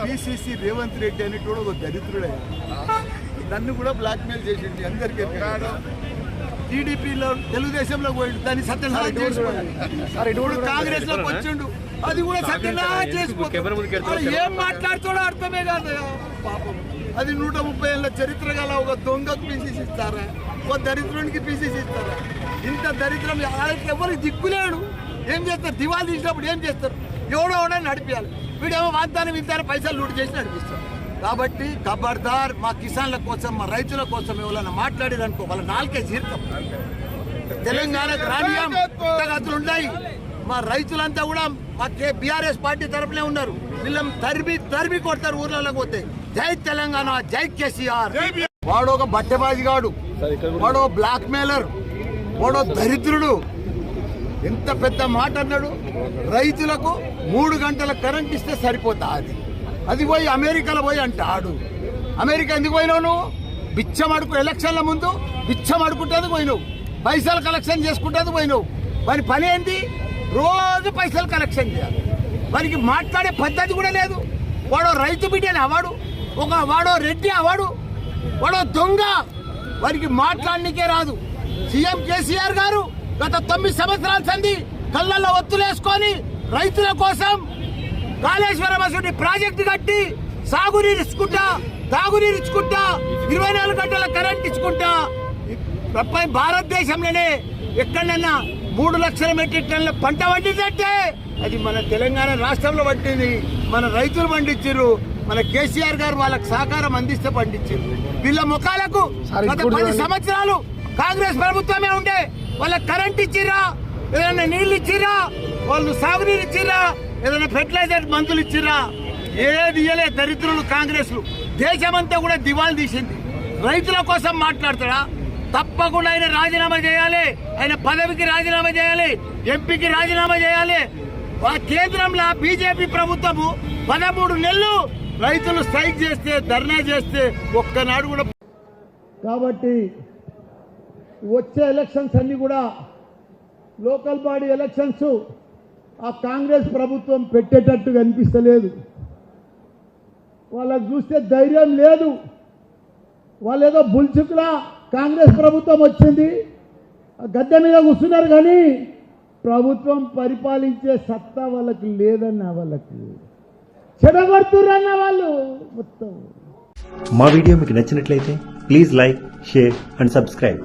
PCC Revanth Reddy అనేటోడు ఒక దరిద్రుడే. నన్ను కూడా బ్లాక్మెయిల్ చేసింది అందరికీ. టీడీపీలో తెలుగుదేశంలో పోయిండు దాన్ని సత్యనారాయణ చేసుకోండి కాంగ్రెస్లోకి వచ్చిండు అది కూడా సత్యనారాయణ చేసుకోండి ఏం మాట్లాడుతాడో అర్థమే కాదు. పాపం. అది నూట ముప్పై ఏళ్ళ చరిత్ర గల ఒక దొంగకు పీసీసీ ఇస్తారా? ఒక దరిద్రునికి పీసీసీ ఇస్తారా? ఇంత దరిద్రం ఎవరికి దిక్కులేడు. ఏం చేస్తారు? దివాళీ తీసినప్పుడు ఏం చేస్తారు? ఎవడో ఎవడో నడిపించాలి వీడేమో వాగ్దానం వింటారు పైసలు లూట్ చేసి నడిపిస్తారు కాబట్టి ఖబర్దార్ మా కిసాన్ల కోసం మా రైతుల కోసం ఎవరైనా మాట్లాడారనుకో వాళ్ళ నాలుకే జీర్తం తెలంగాణకు అతలు ఉన్నాయి. మా రైతులంతా కూడా మా కే బీఆర్ఎస్ పార్టీ తరపునే ఉన్నారు. వీళ్ళని తరిమి తరిమి కొడతారు ఊర్లలోకి పోతే. జై తెలంగాణ జై కేసీఆర్. వాడు ఒక బట్టెబాజిగాడు వాడు బ్లాక్ మెయిలర్ వాడు దరిద్రుడు. ఎంత పెద్ద మాట అన్నాడు? రైతులకు మూడు గంటల కరెంట్ ఇస్తే సరిపోతా అది. అది పోయి అమెరికాలో పోయి అంటాడు. అమెరికా ఎందుకు పోయినావు నువ్వు? బిచ్చం అడుకు ఎలక్షన్ల ముందు బిచ్చం అడుకుంటుంది పోయినావు. పైసలు కలెక్షన్ చేసుకుంటుంది పోయినావు. మరి పని ఏంటి రోజు పైసలు కలెక్షన్ చేయాలి. వారికి మాట్లాడే పద్ధతి కూడా లేదు. వాడో రైతు బిడ్డని అవాడు ఒక వాడో రెడ్డి అవాడు వాడో దొంగ. వారికి మాట్లాడనికే రాదు. సీఎం కేసీఆర్ గారు గత తొమ్మిది సంవత్సరాల సంది కళ్ళల్లో ఒత్తులేసుకొని రైతుల కోసం కాళేశ్వరం అసలు ప్రాజెక్టు కట్టి సాగునీరు ఇచ్చుకుంటా తాగునీరు ఇచ్చుకుంటా ఇరవై నాలుగు గంటల కరెంట్ ఇచ్చుకుంటా ప్రపంచ భారతదేశంలోనే ఎక్కడన్నా మూడు లక్షల మెట్రిక్ టన్నుల పంట పండిందంటే అది మన తెలంగాణ రాష్ట్రంలో పట్టింది మన రైతులు పండించారు మన కేసీఆర్ గారు వాళ్ళకి సహకారం అందిస్తే పండించారు వీళ్ళ ముఖాలకు గత పది సంవత్సరాలు కాంగ్రెస్ ప్రభుత్వమే ఉండే వాళ్ళ కరెంట్ ఇచ్చిరా ఏదైనా నీళ్ళు ఇచ్చిరా వాళ్ళు సాగునీరు ఇచ్చిరా ఏదైనా ఫెర్టిలైజర్ మందులు ఇచ్చిరా ఏది ఇయ్యలే దరిద్రులు కాంగ్రెస్లు. దేశమంతా కూడా దివాలు తీసింది. రైతుల కోసం మాట్లాడతాడా? తప్పకుండా ఆయన రాజీనామా చేయాలి. ఆయన పదవికి రాజీనామా చేయాలి. ఎంపీకి రాజీనామా చేయాలి. ఆ కేంద్రంలో బీజేపీ ప్రభుత్వము పదమూడు నెలలు రైతులు స్ట్రైక్ చేస్తే ధర్నా చేస్తే ఒక్కనాడు కూడా కాబట్టి వచ్చే ఎలక్షన్స్ అన్నీ కూడా లోకల్ బాడీ ఎలక్షన్స్ ఆ కాంగ్రెస్ ప్రభుత్వం పెట్టేటట్టు కనిపిస్తలేదు. వాళ్ళకి చూస్తే ధైర్యం లేదు. వాళ్ళు ఏదో బుల్చుకులా కాంగ్రెస్ ప్రభుత్వం వచ్చింది. గద్దె మీద కూర్చున్నారు కానీ ప్రభుత్వం పరిపాలించే సత్తా వాళ్ళకి లేదన్న వాళ్ళకి. చెడగొడుతురన్న వాళ్ళు మొత్తం. మా వీడియో మీకు నచ్చినట్లయితే please like share and subscribe.